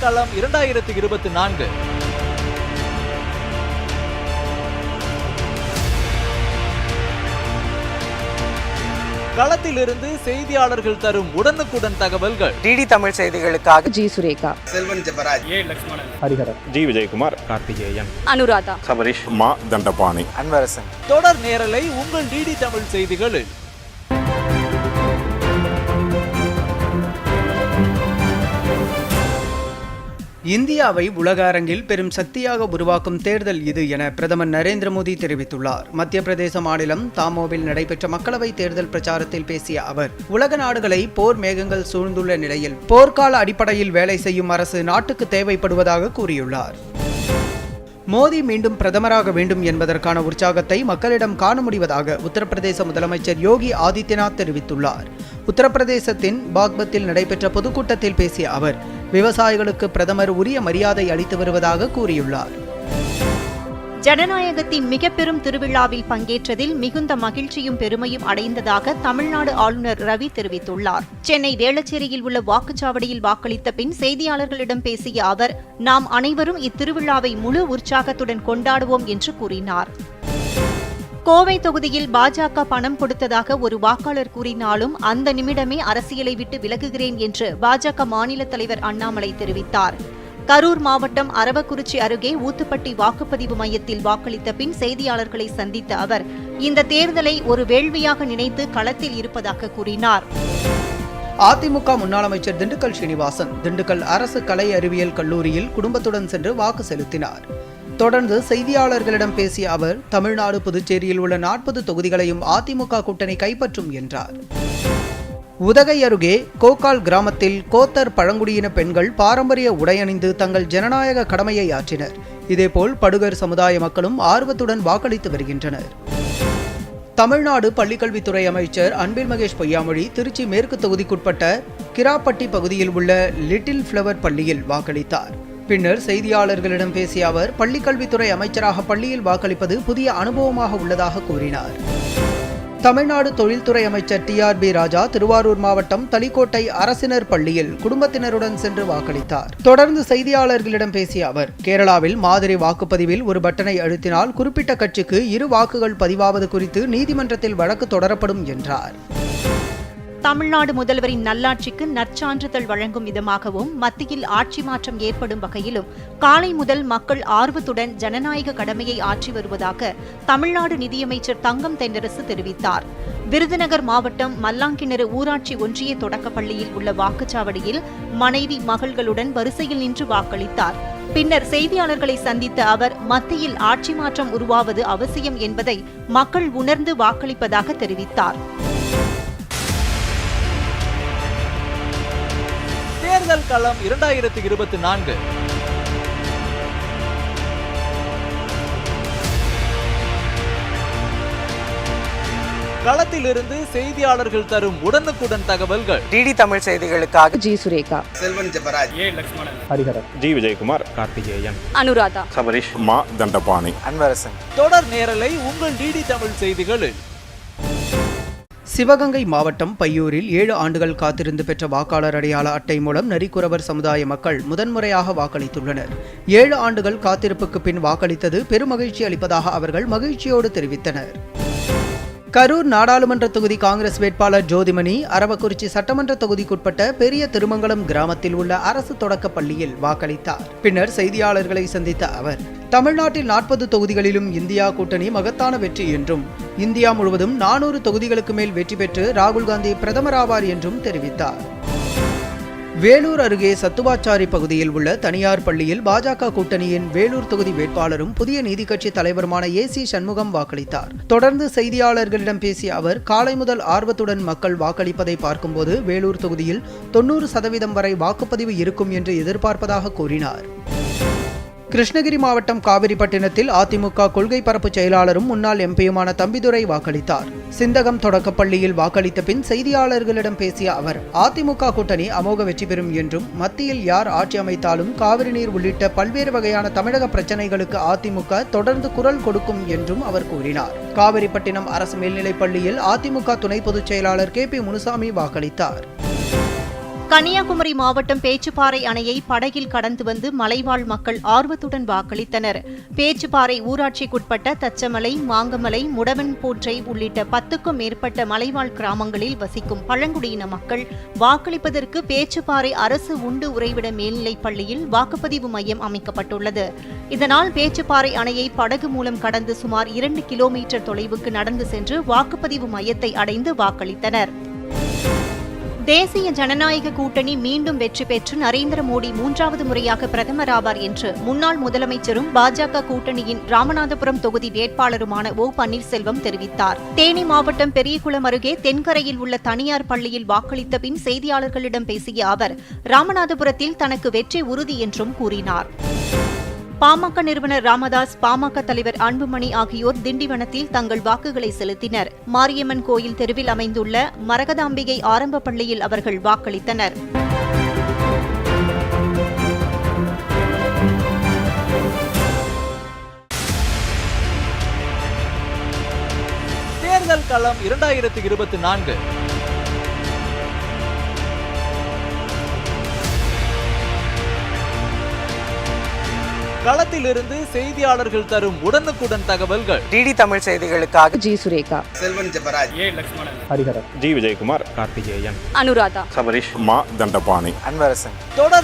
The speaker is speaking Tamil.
களம் இரண்டாயிரத்தி இருபத்தி நான்கு. களத்திலிருந்து செய்தியாளர்கள் தரும் உடனுக்குடன் தகவல்கள். டிடி தமிழ் செய்திகளுக்காக ஜி சுரேகா. செல்வன் ஜெபராஜ். ஜி விஜயகுமார். கார்த்திகேயன். அனுராதா. சபரிஷ். மா தண்டபாணி. அன்பரசன் தொடர் நேரலை உங்கள் டிடி தமிழ் செய்திகளில். இந்தியாவை உலக அரங்கில் பெரும் சக்தியாக உருவாக்கும் தேர்தல் இது என பிரதமர் நரேந்திர மோடி தெரிவித்துள்ளார். மத்திய பிரதேச மாநிலம் தாமோவில் நடைபெற்ற மக்களவைத் தேர்தல் பிரச்சாரத்தில் பேசிய அவர் உலக நாடுகளை போர் மேகங்கள் சூழ்ந்துள்ள நிலையில் போர்க்கால அடிப்படையில் வேலை செய்யும் அரசு நாட்டுக்கு தேவைப்படுவதாக கூறியுள்ளார். மோடி மீண்டும் பிரதமராக வேண்டும் என்பதற்கான உற்சாகத்தை மக்களிடம் காண முடிவதாக உத்தரப்பிரதேச முதலமைச்சர் யோகி ஆதித்யநாத் தெரிவித்துள்ளார். உத்தரப்பிரதேசத்தின் பாக்பத்தில் நடைபெற்ற பொதுக்கூட்டத்தில் பேசிய அவர் விவசாயிகளுக்கு பிரதமர் உரிய மரியாதை அளித்து வருவதாக கூறியுள்ளார். ஜனநாயகத்தின் மிக பெரும் திருவிழாவில் பங்கேற்றதில் மிகுந்த மகிழ்ச்சியும் பெருமையும் அடைந்ததாக தமிழ்நாடு ஆளுநர் ரவி தெரிவித்துள்ளார். சென்னை வேளச்சேரியில் உள்ள வாக்குச்சாவடியில் வாக்களித்த பின் செய்தியாளர்களிடம் பேசிய அவர் நாம் அனைவரும் இத்திருவிழாவை முழு உற்சாகத்துடன் கொண்டாடுவோம் என்று கூறினார். கோவை தொகுதியில் பாஜக பணம் கொடுத்ததாக ஒரு வாக்காளர் கூறினாலும் அந்த நிமிடமே அரசியலை விட்டு விலகுகிறேன் என்று பாஜக மாநில தலைவர் அண்ணாமலை தெரிவித்தார். கரூர் மாவட்டம் அரவக்குறிச்சி அருகே ஊத்துப்பட்டி வாக்குப்பதிவு மையத்தில் வாக்களித்த பின் செய்தியாளர்களை சந்தித்த அவர் இந்த தேர்தலை ஒரு வேள்வியாக நினைத்து களத்தில் இருப்பதாக கூறினார். அதிமுக முன்னாள் அமைச்சர் திண்டுக்கல் ஸ்ரீனிவாசன் திண்டுக்கல் அரசு கலை அறிவியல் கல்லூரியில் குடும்பத்துடன் சென்று வாக்கு செலுத்தினார். தொடர்ந்து செய்தியாளர்களிடம் பேசிய அவர் தமிழ்நாடு புதுச்சேரியில் உள்ள நாற்பது தொகுதிகளையும் அதிமுக கூட்டணி கைப்பற்றும் என்றார். உதகை அருகே கோக்கால் கிராமத்தில் கோத்தர் பழங்குடியின பெண்கள் பாரம்பரிய உடையணிந்து தங்கள் ஜனநாயக கடமையை ஆற்றினர். இதேபோல் படுகர் சமுதாய மக்களும் ஆர்வத்துடன் வாக்களித்து வருகின்றனர். தமிழ்நாடு பள்ளிக்கல்வித்துறை அமைச்சர் அன்பில் மகேஷ் பொய்யாமொழி திருச்சி மேற்கு தொகுதிக்குட்பட்ட கிராப்பட்டி பகுதியில் உள்ள லிட்டில் ஃப்ளவர் பள்ளியில் வாக்களித்தார். பின்னர் செய்தியாளர்களிடம் பேசிய அவர் பள்ளிக்கல்வித்துறை அமைச்சராக பள்ளியில் வாக்களிப்பது புதிய அனுபவமாக உள்ளதாக கூறினார். தமிழ்நாடு தொழில்துறை அமைச்சர் T R B Raja Thiruvarur மாவட்டம் தளிக்கோட்டை அரசினர் பள்ளியில் குடும்பத்தினருடன் சென்று வாக்களித்தார். தொடர்ந்து செய்தியாளர்களிடம் பேசிய அவர் கேரளாவில் மாதிரி வாக்குப்பதிவில் ஒரு பட்டனை அழுத்தினால் குறிப்பிட்ட கட்சிக்கு இரு வாக்குகள் பதிவாவது குறித்து நீதிமன்றத்தில் வழக்கு தொடரப்படும் என்றார். தமிழ்நாடு முதல்வரின் நல்லாட்சிக்கு நற்சான்றிதழ் வழங்கும் விதமாகவும் மத்தியில் ஆட்சி மாற்றம் ஏற்படும் வகையிலும் காலை முதல் மக்கள் ஆர்வத்துடன் ஜனநாயக கடமையை ஆற்றி வருவதாக தமிழ்நாடு நிதியமைச்சர் தங்கம் தென்னரசு தெரிவித்தார். விருதுநகர் மாவட்டம் மல்லாங்கிணறு ஊராட்சி ஒன்றிய தொடக்கப்பள்ளியில் உள்ள வாக்குச்சாவடியில் மனைவி மகள்களுடன் வரிசையில் நின்று வாக்களித்தார். பின்னர் செய்தியாளர்களை சந்தித்த அவர் மத்தியில் ஆட்சி மாற்றம் உருவாவது அவசியம் என்பதை மக்கள் உணர்ந்து வாக்களிப்பதாக தெரிவித்தார். தேர்தல் களம் இரண்டாயிரத்தி இருபத்தி நான்கு. களத்திலிருந்து செய்தியாளர்கள் தரும் உடனுக்குடன் தகவல்கள். டிடி தமிழ் செய்திகளுக்காக ஜி சுரேகா. செல்வன் ஜெபராஜ். ஜி விஜயகுமார். கார்த்திகேயன். அனுராதா. சபரிஷ். மா தண்டபாணி. அன்பரசன். தொடர் நேரலை உங்கள் டிடி தமிழ் செய்திகளில். சிவகங்கை மாவட்டம் பையூரில் ஏழு ஆண்டுகள் காத்திருந்து பெற்ற வாக்காளர் அடையாள அட்டை மூலம் நரிக்குறவர் சமுதாய மக்கள் முதன்முறையாக வாக்களித்துள்ளனர். ஏழு ஆண்டுகள் காத்திருப்புக்கு பின் வாக்களித்தது பெருமகிழ்ச்சி அளிப்பதாக அவர்கள் மகிழ்ச்சியோடு தெரிவித்தனர். கரூர் நாடாளுமன்ற தொகுதி காங்கிரஸ் வேட்பாளர் ஜோதிமணி அரவக்குறிச்சி சட்டமன்ற தொகுதிக்குட்பட்ட பெரிய திருமங்கலம் கிராமத்தில் உள்ள அரசு தொடக்க பள்ளியில் வாக்களித்தார். பின்னர் செய்தியாளர்களை சந்தித்த அவர் தமிழ்நாட்டில் நாற்பது தொகுதிகளிலும் இந்தியா கூட்டணி மகத்தான வெற்றி என்றும் இந்தியா முழுவதும் நானூறு தொகுதிகளுக்கு மேல் வெற்றி பெற்று ராகுல் காந்தி பிரதமராவார் என்றும் தெரிவித்தார். வேலூர் அருகே சத்துவாச்சாரி பகுதியில் உள்ள தனியார் பள்ளியில் பாஜக கூட்டணியின் வேலூர் தொகுதி வேட்பாளரும் புதிய நீதிக்கட்சி தலைவருமான ஏ சி சண்முகம் வாக்களித்தார். தொடர்ந்து செய்தியாளர்களிடம் பேசிய அவர் காலை முதல் ஆர்வத்துடன் மக்கள் வாக்களிப்பதை பார்க்கும்போது வேலூர் தொகுதியில் தொண்ணூறு சதவீதம் வரை வாக்குப்பதிவு இருக்கும் என்று எதிர்பார்ப்பதாக கூறினார். கிருஷ்ணகிரி மாவட்டம் காவிரிப்பட்டினத்தில் அதிமுக கொள்கை பரப்பு செயலாளரும் முன்னாள் எம்பியுமான தம்பிதுரை வாக்களித்தார். சிந்தகம் தொடக்கப் பள்ளியில் வாக்களித்த பின் செய்தியாளர்களிடம் பேசிய அவர் அதிமுக கூட்டணி அமோக வெற்றி பெறும் என்றும் மத்தியில் யார் ஆட்சி அமைத்தாலும் காவிரி நீர் உள்ளிட்ட பல்வேறு வகையான தமிழக பிரச்சனைகளுக்கு அதிமுக தொடர்ந்து குரல் கொடுக்கும் என்றும் அவர் கூறினார். காவிரிப்பட்டினம் அரசு மேல்நிலைப் பள்ளியில் அதிமுக துணை பொதுச் செயலாளர் கே பி முனுசாமி வாக்களித்தார். கன்னியாகுமரி மாவட்டம் பேச்சுப்பாறை அணையை படகில் கடந்து வந்து மலைவாழ் மக்கள் ஆர்வத்துடன் வாக்களித்தனர். பேச்சுப்பாறை ஊராட்சிக்குட்பட்ட தச்சமலை மாங்கமலை முடவன்போற்றை உள்ளிட்ட பத்துக்கும் மேற்பட்ட மலைவாழ் கிராமங்களில் வசிக்கும் பழங்குடியின மக்கள் வாக்களிப்பதற்கு பேச்சுப்பாறை அரசு உண்டு உறைவிட மேல்நிலைப் பள்ளியில் வாக்குப்பதிவு மையம் அமைக்கப்பட்டுள்ளது. இதனால் பேச்சுப்பாறை அணையை படகு மூலம் கடந்து சுமார் இரண்டு கிலோமீட்டர் தொலைவுக்கு நடந்து சென்று வாக்குப்பதிவு மையத்தை அடைந்து வாக்களித்தனர். தேசிய ஜனநாயக கூட்டணி மீண்டும் வெற்றி பெற்று நரேந்திர மோடி மூன்றாவது முறையாக பிரதமர் ஆவார் என்று முன்னாள் முதலமைச்சரும் பாஜக கூட்டணியின் ராமநாதபுரம் தொகுதி வேட்பாளருமான ஓ பன்னீர்செல்வம் தெரிவித்தார். தேனி மாவட்டம் பெரியகுளம் அருகே தென்கரையில் உள்ள தனியார் பள்ளியில் வாக்களித்த பின் செய்தியாளர்களிடம் பேசிய அவர் ராமநாதபுரத்தில் தனக்கு வெற்றி உறுதி என்றும் கூறினார். பாமக நிறுவனர் ராமதாஸ் பாமக தலைவர் அன்புமணி ஆகியோர் திண்டிவனத்தில் தங்கள் வாக்குகளை செலுத்தினர். மாரியம்மன் கோயில் தெருவில் அமைந்துள்ள மரகதாம்பிகை ஆரம்ப பள்ளியில் அவர்கள் வாக்களித்தனர். தேர்தல் களம் இரண்டாயிரத்தி இருபத்தி நான்கு. களத்திலிருந்து செய்தியாளர்கள் தரும் உடனுக்குடன் தகவல்கள். டிடி தமிழ் செய்திகளுக்காக ஜி சுரேகா. ஜி விஜயகுமார். கார்த்திகேயன். அனுராதா. மா தண்டபாணி. அன்பரசன் தொடர்